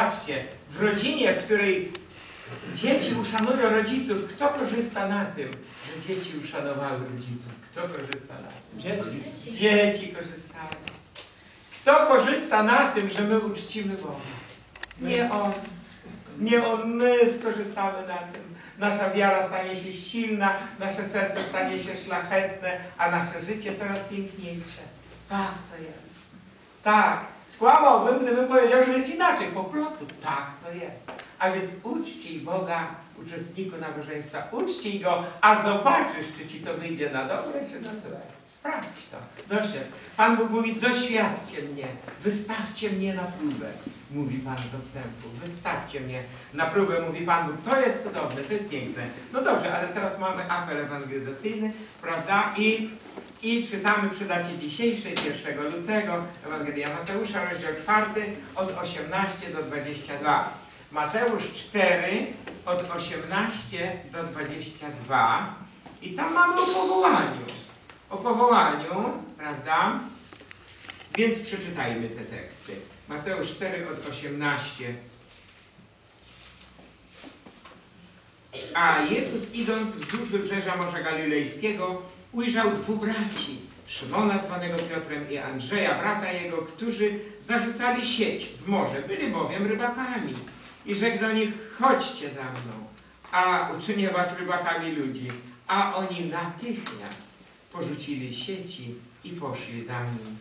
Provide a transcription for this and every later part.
Patrzcie, w rodzinie, w której dzieci uszanują rodziców, kto korzysta na tym, że dzieci uszanowały rodziców? Kto korzysta na tym? Dzieci. Dzieci korzystają. Kto korzysta na tym, że my uczcimy Boga? Nie On. Nie On, my skorzystamy na tym. Nasza wiara stanie się silna, nasze serce stanie się szlachetne, a nasze życie coraz piękniejsze. Tak to jest. Tak. Skłamałbym, gdybym powiedział, że jest inaczej. Po prostu tak to jest. A więc uczcij Boga, uczestniku nabożeństwa. Uczcij Go, a zobaczysz, czy Ci to wyjdzie na dobre, czy na złe. Sprawdź to. Doświadcz. Pan Bóg mówi, doświadczcie mnie. Wystawcie mnie na próbę. Mówi Pan do wstępu. Wystawcie mnie na próbę, mówi Pan Bóg. To jest cudowne, to jest piękne. No dobrze, ale teraz mamy apel ewangelizacyjny, prawda? I i czytamy przy dacie dzisiejszej, 1 lutego, Ewangelia Mateusza, rozdział 4, od 18 do 22. Mateusz 4, od 18 do 22. I tam mamy o powołaniu. O powołaniu, prawda? Więc przeczytajmy te teksty. Mateusz 4, od 18 A Jezus idąc wzdłuż wybrzeża Morza Galilejskiego ujrzał dwóch braci, Szymona zwanego Piotrem i Andrzeja, brata jego, którzy zarzucali sieć w morze, byli bowiem rybakami. I rzekł do nich, chodźcie za mną, a uczynię was rybakami ludzi. A oni natychmiast porzucili sieci i poszli za nim.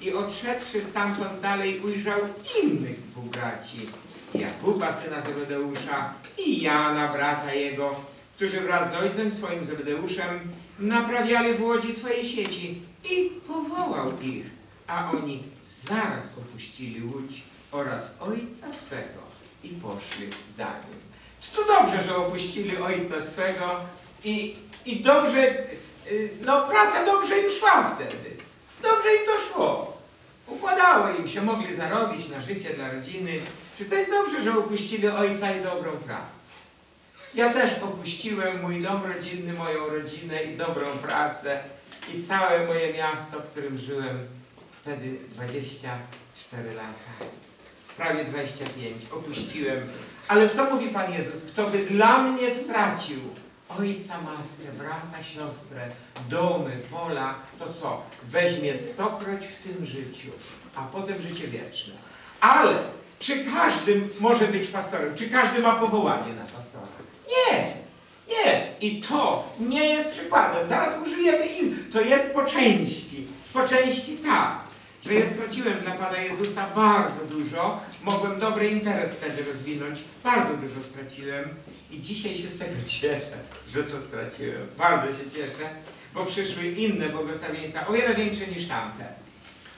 I odszedłszy stamtąd dalej ujrzał innych dwóch braci, Jakuba, syna Zebedeusza i Jana, brata jego, którzy wraz z ojcem swoim Zebedeuszem naprawiali w łodzi swoje sieci i powołał ich, a oni zaraz opuścili łódź oraz ojca swego i poszli za nim. Czy to dobrze, że opuścili ojca swego i, i dobrze, y, no praca dobrze im szła wtedy. Dobrze im to szło. Układało im się, mogli zarobić na życie dla rodziny. Czy to jest dobrze, że opuścili ojca i dobrą pracę? Ja też opuściłem mój dom rodzinny, moją rodzinę i dobrą pracę i całe moje miasto, w którym żyłem wtedy 24 lata. Prawie 25. Opuściłem. Ale co mówi Pan Jezus? Kto by dla mnie stracił ojca, matkę, brata, siostrę, domy, pola, to co? Weźmie stokroć w tym życiu, a potem życie wieczne. Ale czy każdy może być pastorem? Czy każdy ma powołanie na pastora? Nie, nie. I to nie jest przykładem. Zaraz użyjemy im. To jest po części. Po części tak. Że ja straciłem dla Pana Jezusa bardzo dużo. Mogłem dobry interes wtedy rozwinąć. Bardzo dużo straciłem. I dzisiaj się z tego cieszę, że to straciłem. Bardzo się cieszę, bo przyszły inne błogosławieństwa, o wiele większe niż tamte.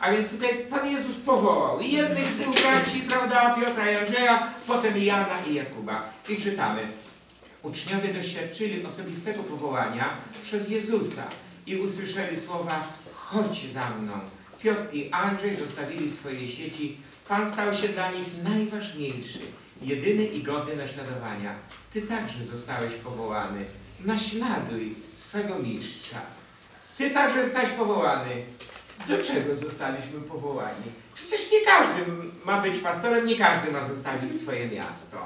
A więc tutaj Pan Jezus powołał i jednych z tych braci, prawda, Piotra i Andrzeja, potem Jana i Jakuba. I czytamy. Uczniowie doświadczyli osobistego powołania przez Jezusa i usłyszeli słowa chodź za mną. Piotr i Andrzej zostawili swoje sieci. Pan stał się dla nich najważniejszy, jedyny i godny naśladowania. Ty także zostałeś powołany. Naśladuj swego mistrza. Ty także zostałeś powołany. Do czego zostaliśmy powołani? Przecież nie każdy ma być pastorem, nie każdy ma zostawić swoje miasto.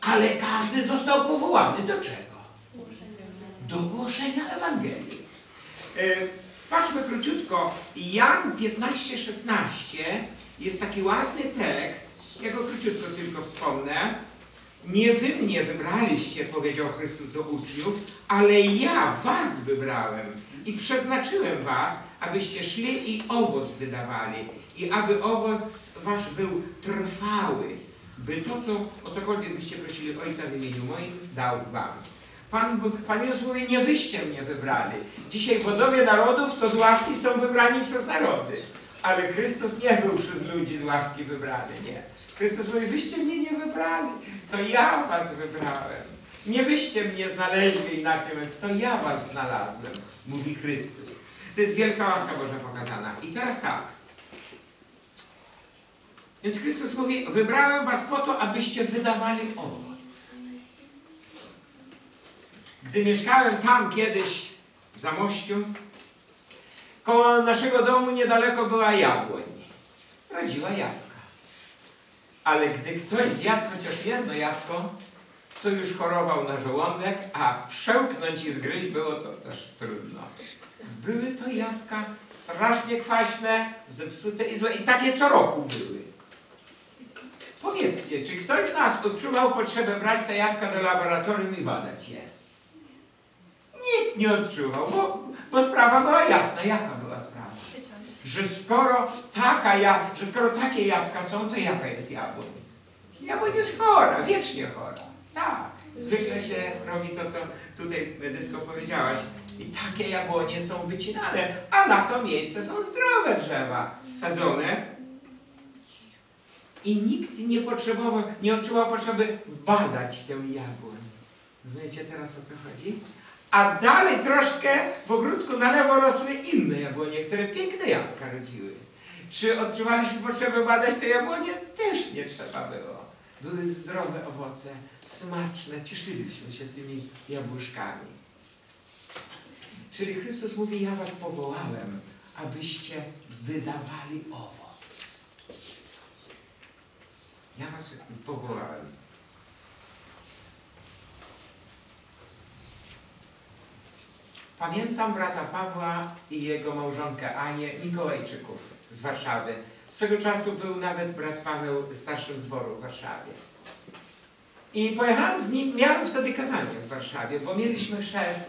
Ale każdy został powołany do czego? Do głoszenia Ewangelii. E, Patrzmy króciutko. Jan 15-16 jest taki ładny tekst. Ja go króciutko tylko wspomnę. Nie wy mnie wybraliście, powiedział Chrystus do uczniów, ale ja was wybrałem i przeznaczyłem was, abyście szli i owoc wydawali i aby owoc wasz był trwały, by to, co o cokolwiek byście prosili Ojca w imieniu moim, dał wam. Pan, Pan Jezus mówi, nie wyście mnie wybrali. Dzisiaj wodowie narodów to z łaski są wybrani przez narody. Ale Chrystus nie był przez ludzi z łaski wybrany, nie. Chrystus mówi, wyście mnie nie wybrali, to ja was wybrałem. Nie wyście mnie znaleźli inaczej, to ja was znalazłem, mówi Chrystus. To jest wielka łaska Boża pokazana. I teraz tak. Więc Chrystus mówi, wybrałem was po to, abyście wydawali owoc. Gdy mieszkałem tam kiedyś w Zamościu, koło naszego domu niedaleko była jabłoń. Rodziła jabłka. Ale gdy ktoś zjadł chociaż jedno jabłko, to już chorował na żołądek, a przełknąć i zgryźć było to też trudno. Były to jabłka strasznie kwaśne, zepsute i złe. I takie co roku były. Powiedzcie, czy ktoś z nas odczuwał potrzebę brać te jabłka do laboratorium i badać je? Nikt nie odczuwał, bo, bo sprawa była jasna. Jaka? Że skoro taka że skoro takie jabłka są, to jaka jest jabłoń? Jabłoń jest chora, wiecznie chora. Tak. Zwykle się robi to, co tutaj Edytko powiedziałaś. I takie jabłonie są wycinane, a na to miejsce są zdrowe drzewa sadzone. I nikt nie potrzebował, nie odczuwał potrzeby badać tę jabłoń. Rozumiecie teraz o co chodzi? A dalej troszkę w ogródku na lewo rosły inne jabłonie, które piękne jabłka rodziły. Czy odczuwaliśmy potrzebę badać te jabłonie? Też nie trzeba było. Były zdrowe owoce, smaczne, cieszyliśmy się tymi jabłuszkami. Czyli Chrystus mówi, ja was powołałem, abyście wydawali owoc. Ja was powołałem. Pamiętam brata Pawła i jego małżonkę Anię Mikołajczyków z Warszawy. Swego czasu był nawet brat Paweł starszym zboru w Warszawie. I pojechałem z nim, miałem wtedy kazanie w Warszawie, bo mieliśmy chrzest.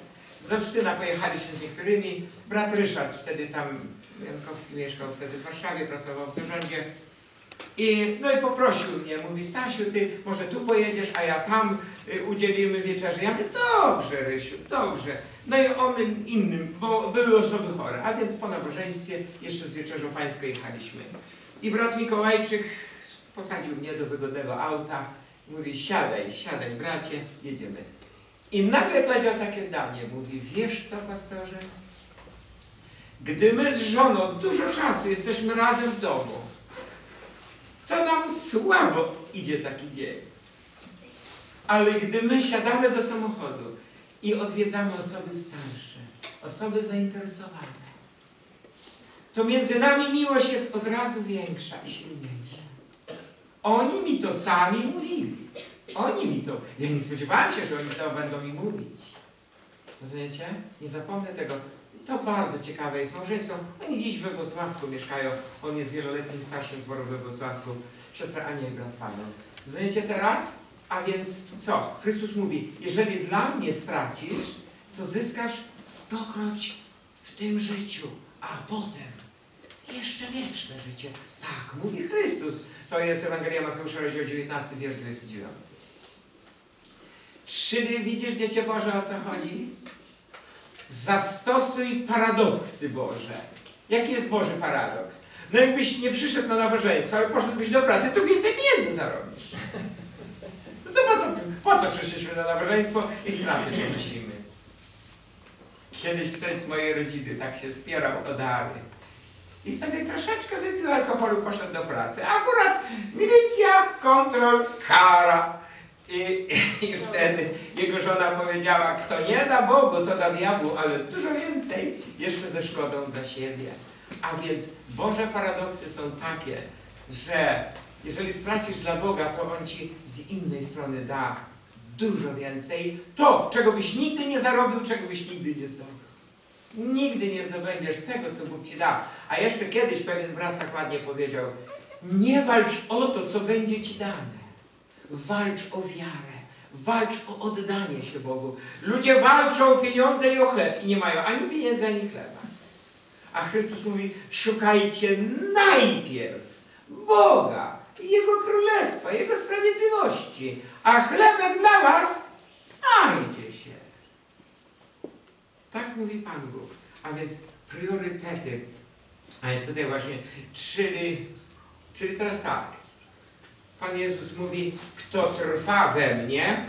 Z Olsztyna pojechaliśmy z niektórymi. Brat Ryszard wtedy tam, Jankowski mieszkał wtedy w Warszawie, pracował w zarządzie. I, no i poprosił mnie, mówi, Stasiu, ty może tu pojedziesz, a ja tam y, udzielimy wieczerzy. Ja mówię, dobrze, Rysiu, dobrze. No i on innym, bo były osoby chore, a więc po nabożeństwie jeszcze z wieczerzą pańską jechaliśmy. I brat Mikołajczyk posadził mnie do wygodnego auta, mówi, siadaj, siadaj, bracie, jedziemy. I nagle powiedział takie zdanie, mówi, wiesz co, pastorze? Gdy my z żoną dużo czasu jesteśmy razem w domu, to nam słabo idzie taki dzień. Ale gdy my siadamy do samochodu i odwiedzamy osoby starsze, osoby zainteresowane, to między nami miłość jest od razu większa i silniejsza. Oni mi to sami mówili. Oni mi to. Ja nie spodziewałem się, że oni to będą mi mówić. Rozumiecie? Nie zapomnę tego. To bardzo ciekawe jest małżeństwo. Oni dziś we Wrocławku mieszkają. On jest wieloletnim starszym zboru we Wrocławku. Siostra Ania i brat Paweł. Teraz? A więc co? Chrystus mówi, jeżeli dla mnie stracisz, to zyskasz stokroć w tym życiu, a potem jeszcze wieczne życie. Tak, mówi Chrystus. To jest Ewangelia Mateusza, rozdział 19, wiersz 29. Czyli widzisz, Dziecię Boże, o co chodzi? Zastosuj paradoksy Boże. Jaki jest Boży paradoks? No jakbyś nie przyszedł na nabożeństwo, ale poszedłbyś do pracy, to więcej pieniędzy zarobisz. No to po co, po co przyszliśmy na nabożeństwo i straty ponosimy? Kiedyś ktoś z mojej rodziny tak się spierał o dary. I sobie troszeczkę wypił alkoholu, poszedł do pracy. Akurat milicja, kontrol, kara. I, I wtedy jego żona powiedziała, kto nie da Bogu, to da diabłu, ale dużo więcej jeszcze ze szkodą dla siebie. A więc Boże paradoksy są takie, że jeżeli stracisz dla Boga, to On Ci z innej strony da dużo więcej. To, czego byś nigdy nie zarobił, czego byś nigdy nie zdobył. Nigdy nie zdobędziesz tego, co Bóg Ci da. A jeszcze kiedyś pewien brat tak ładnie powiedział, nie walcz o to, co będzie Ci dane. Walcz o wiarę. Walcz o oddanie się Bogu. Ludzie walczą o pieniądze i o chleb i nie mają ani pieniędzy, ani chleba. A Chrystus mówi, szukajcie najpierw Boga i Jego Królestwa, Jego sprawiedliwości, a chlebek dla was znajdzie się. Tak mówi Pan Bóg. A więc priorytety. A jest tutaj właśnie, czyli, czyli teraz tak. Pan Jezus mówi, kto trwa we mnie.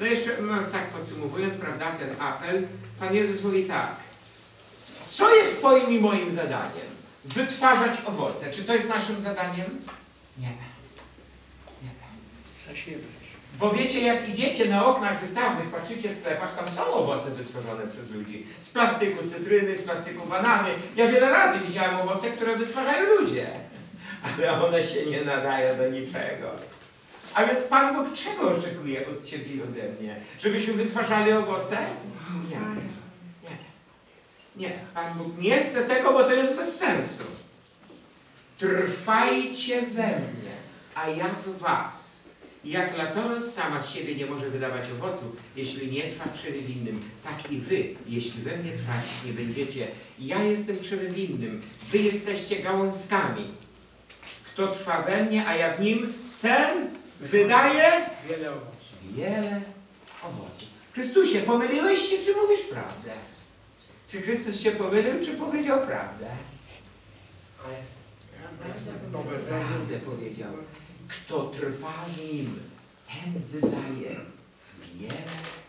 No jeszcze, no tak podsumowując, prawda, ten apel, Pan Jezus mówi tak. Co jest Twoim i moim zadaniem? Wytwarzać owoce. Czy to jest naszym zadaniem? Nie. Nie. Zasiewać. Bo wiecie, jak idziecie na oknach wystawnych, patrzycie w sklepach, tam są owoce wytworzone przez ludzi. Z plastyku cytryny, z plastyku banany. Ja wiele razy widziałem owoce, które wytwarzają ludzie. ale one się nie nadają do niczego. A więc Pan Bóg czego oczekuje od Ciebie i ode mnie? Żebyśmy wytwarzali owoce? Nie. Nie. Nie. Pan Bóg nie chce tego, bo to jest bez sensu. Trwajcie we mnie, a ja w was. Jak latorost sama z siebie nie może wydawać owocu, jeśli nie trwa w krzewie winnym, tak i wy, jeśli we mnie trwać nie będziecie. Ja jestem krzewem winnym, wy jesteście gałązkami. Kto trwa we mnie, a ja w nim, ten wydaje Wiele owoców. wiele owoców. Chrystusie, pomyliłeś się, czy mówisz prawdę? Czy Chrystus się pomylił, czy powiedział prawdę? Prawdę powiedział. Kto trwa w nim, ten wydaje wiele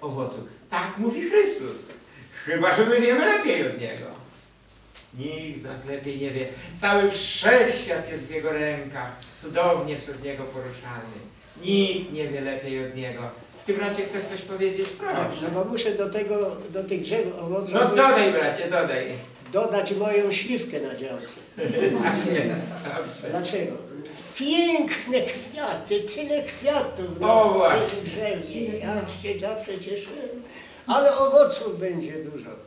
owoców. Tak mówi Chrystus. Chyba, że my wiemy lepiej od Niego. Nikt z nas lepiej nie wie. Cały wszechświat jest w Jego rękach, cudownie przez Niego poruszany. Nikt nie wie lepiej od Niego. Ty, bracie, chcesz coś powiedzieć? Tak, Proszę. no bo muszę do tego, do tych drzew owocowych No dodaj, bracie, dodaj. dodać moją śliwkę na działce. Dobrze. Dlaczego? Piękne kwiaty, tyle kwiatów na O, właśnie. drzewie. Ja się zawsze cieszyłem. Ale owoców będzie dużo.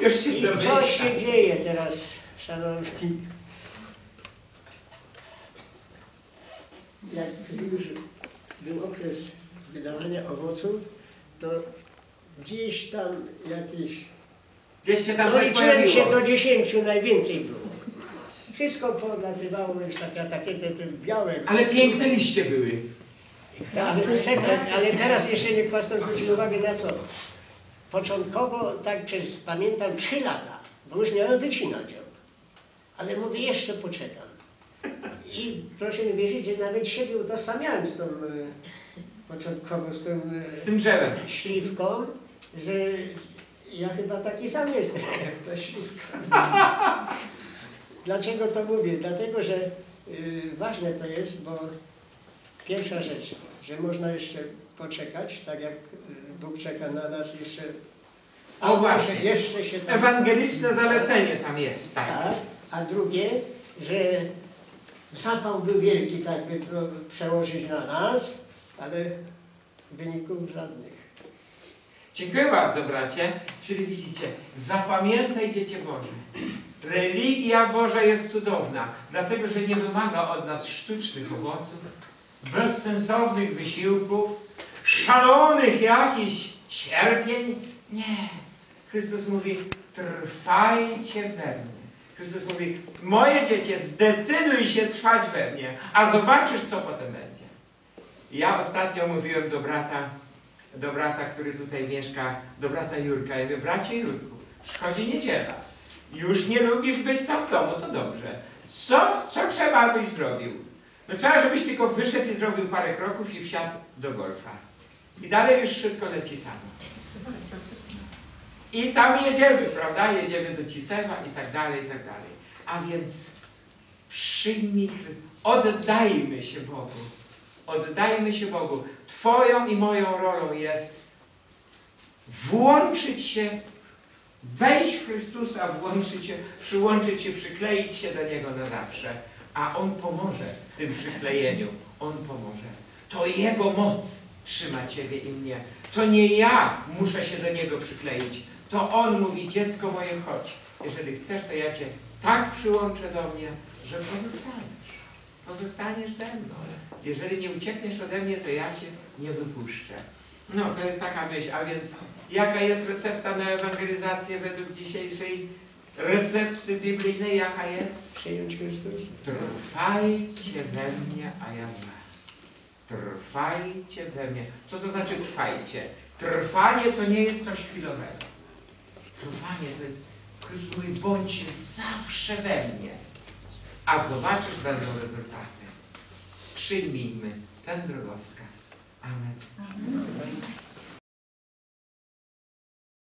Już się I co domyślam. się dzieje teraz, szanowni? Jak już był okres wydawania owoców, to gdzieś tam jakieś Gdzieś się tam No coś liczyłem się pojawiło. do dziesięciu najwięcej było. Wszystko podlatywało już takie, takie te, te białe. Ale piękne liście były. Ale, ale teraz jeszcze nie Pastor zwrócił uwagę na co. Początkowo, tak przez, pamiętam, trzy lata, bo już miałem wycinać ją. Ale mówię, jeszcze poczekam. I proszę mi wierzyć, że nawet siebie utożsamiałem z tą, e, początkowo z tą e, Z tym drzewem. śliwką, że ja chyba taki sam jestem jak ta śliwka. Dlaczego to mówię? Dlatego, że y, ważne to jest, bo pierwsza rzecz, że można jeszcze poczekać, tak jak Bóg czeka na nas jeszcze. O właśnie. Jeszcze się tam... Ewangeliczne zalecenie tam jest. Tak. Tak. A drugie, że zapał był wielki, tak by to przełożyć na nas, ale wyników żadnych. Dziękuję bardzo, bracie. Czyli widzicie, zapamiętaj, dziecię Boże. Religia Boża jest cudowna, dlatego że nie wymaga od nas sztucznych owoców, bezsensownych wysiłków, szalonych jakichś cierpień. Nie. Chrystus mówi, trwajcie we mnie. Chrystus mówi, moje dziecię, zdecyduj się trwać we mnie, a zobaczysz, co potem będzie. Ja ostatnio mówiłem do brata, do brata, który tutaj mieszka, do brata Jurka. Ja mówię, bracie Jurku, przychodzi niedziela. Już nie lubisz być sam w domu, to dobrze. Co, co trzeba, abyś zrobił? No trzeba, żebyś tylko wyszedł i zrobił parę kroków i wsiadł do golfa. I dalej już wszystko leci samo. I tam jedziemy, prawda? Jedziemy do Cisewa i tak dalej, i tak dalej. A więc przyjmij. Oddajmy się Bogu. Oddajmy się Bogu. Twoją i moją rolą jest włączyć się, wejść w Chrystusa, włączyć się, przyłączyć się, przykleić się do Niego na zawsze. A On pomoże w tym przyklejeniu. On pomoże. To Jego moc trzyma Ciebie i mnie. To nie ja muszę się do Niego przykleić. To On mówi, dziecko moje, chodź. Jeżeli chcesz, to ja Cię tak przyłączę do mnie, że pozostaniesz. Pozostaniesz ze mną. Jeżeli nie uciekniesz ode mnie, to ja Cię nie wypuszczę. No, to jest taka myśl. A więc jaka jest recepta na ewangelizację według dzisiejszej recepty biblijnej? Jaka jest? Przyjąć Chrystusa. Trwajcie we mnie, a ja w was. Trwajcie we mnie. Co to znaczy trwajcie? Trwanie to nie jest coś chwilowego. Trwanie to jest, Chrystus mówi, bądź zawsze we mnie. A zobaczysz, będą rezultaty. Przyjmijmy ten drogowskaz. Amen.